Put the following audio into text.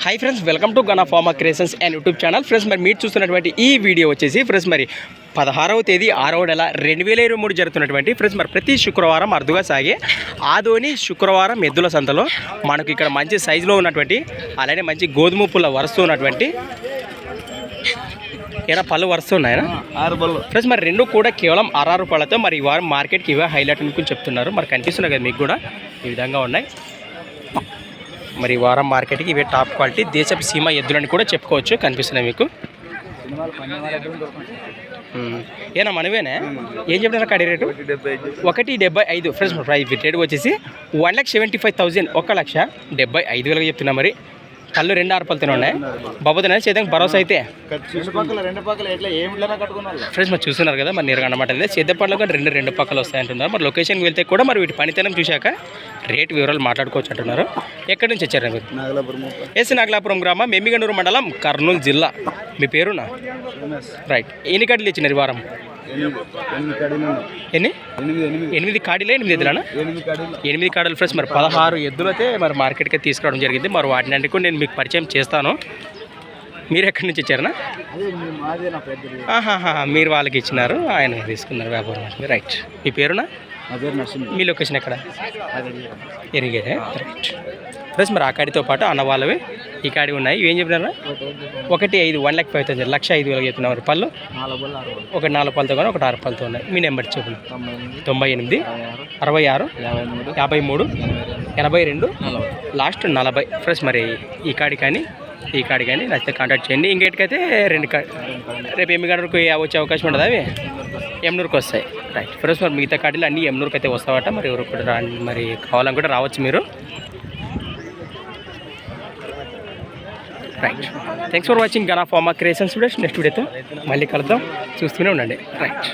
Hi friends welcome to Gana pharma creations and YouTube channel friends మరి మీరు చూస్తున్నటువంటి ఈ వీడియో వచ్చేసి ఫ్రెండ్స్ మరి పదహారవ తేదీ ఆరవ నెల రెండు వేల ఇరవై మూడు జరుగుతున్నటువంటి ఫ్రెండ్స్ మరి ప్రతి శుక్రవారం అరుదుగా సాగే ఆదోని శుక్రవారం ఎద్దుల సంతలో మనకు ఇక్కడ మంచి సైజులో ఉన్నటువంటి అలానే మంచి గోధుమ పుల్ల వరుస్తూ ఉన్నటువంటి ఏనా పళ్ళు వరుస్తూ ఉన్నాయనా ఆరు బళ్ళు ఫ్రెండ్స్ మరి రెండు కూడా కేవలం ఆర్ఆర్ రూపాయలతో మరి ఈ వారం మార్కెట్కి ఇవే హైలైట్ అనుకుని చెప్తున్నారు. మరి కనిపిస్తున్నాయి కదా మీకు కూడా. ఈ విధంగా ఉన్నాయి. మరి ఈ వారం మార్కెట్కి ఇవే టాప్ క్వాలిటీ దేశపు సీమ ఎద్దులని కూడా చెప్పుకోవచ్చు. కనిపిస్తున్నాయి మీకు. ఏనా మనమేనే ఏం చెప్తున్నారు కడి రేటు? ఒకటి డెబ్బై ఐదు. ఫ్రెండ్స్ రేట్ వచ్చేసి one lakh seventy five thousand. ఒక లక్ష డెబ్బై ఐదు వేలకు చెప్తున్నా మరి. కళ్ళు రెండు ఆరుపలతోనే ఉన్నాయి బాబోతున్నా చేద్దాం భరోసా అయితే. ఫ్రెండ్స్ మరి చూస్తున్నారు కదా మరి నేరుగా అన్నమాట అనేది సేద్య పండ్లు కూడా రెండు రెండు పక్కలు వస్తాయంటున్నారు. మరి లొకేషన్కి వెళ్తే కూడా మరి వీటి పనితనం చూశాక రేట్ వివరాలు మాట్లాడుకోవచ్చు అంటున్నారు. ఎక్కడి నుంచి వచ్చారు మీరు? ఎస్ నాగలాపురం గ్రామం మెమ్మిగండూరు మండలం కర్నూలు జిల్లా. మీ పేరునా? రైట్. ఎన్ని కాడీలు ఇచ్చినారు వారం? ఎన్ని? ఎనిమిది కాడీలే ఎనిమిది ఎద్దులనా? ఎనిమిది కడీలు ఫ్రెండ్స్ మరి పదహారు ఎద్దులు అయితే మరి మార్కెట్కి తీసుకురావడం జరిగింది. మరి వాటిని అన్ని కూడా నేను మీకు పరిచయం చేస్తాను. మీరు ఎక్కడి నుంచి ఇచ్చారనా ఆహాహా మీరు వాళ్ళకి ఇచ్చినారు ఆయన తీసుకున్నారు వ్యాపారం రైట్. మీ పేరునా? మీ లొకేషన్ ఎక్కడ? రైట్. ప్లస్ మరి ఆ కాడితో పాటు అన్న వాళ్ళవి ఈ కాడి ఉన్నాయి. ఇవేం చెప్పినారా? ఒకటి ఐదు వన్ ల్యాక్ ఫైవ్ థౌసండ్ లక్ష ఐదు వేలకు చెప్తున్నారు పళ్ళు. నాలుగు బళ్ళు ఆరు బళ్ళు ఒక నాలుగు పళ్ళతో కానీ ఒకటి ఆరు పళ్ళతో ఉన్నాయి. మీ నెంబర్ చెప్పండి. తొంభై ఎనిమిది అరవై ఆరు యాభై మూడు ఎనభై రెండు లాస్ట్ నలభై. ఫ్రెండ్స్ మరి ఈ కాడి కానీ ఈ కాడి కానీ నచ్చితే కాంటాక్ట్ చేయండి. ఇంకేటికైతే రెండు కా రేపు ఎనిమిది గంటలకు వచ్చే అవకాశం ఉండదు అవి? ఎమ్నూరుకి వస్తాయి. రైట్ ఫ్రెండ్స్ మరి మిగతా కాడీలు అన్నీ ఎమ్నూరుకి అయితే వస్తావట. మరి ఎవరు కూడా రా మరి కావాలనుకుంటే రావచ్చు మీరు. Right thanks for watching Gana pharma creations next వీడియోతో మళ్ళీ కలుద్దాం. చూస్తూనే ఉండండి. రైట్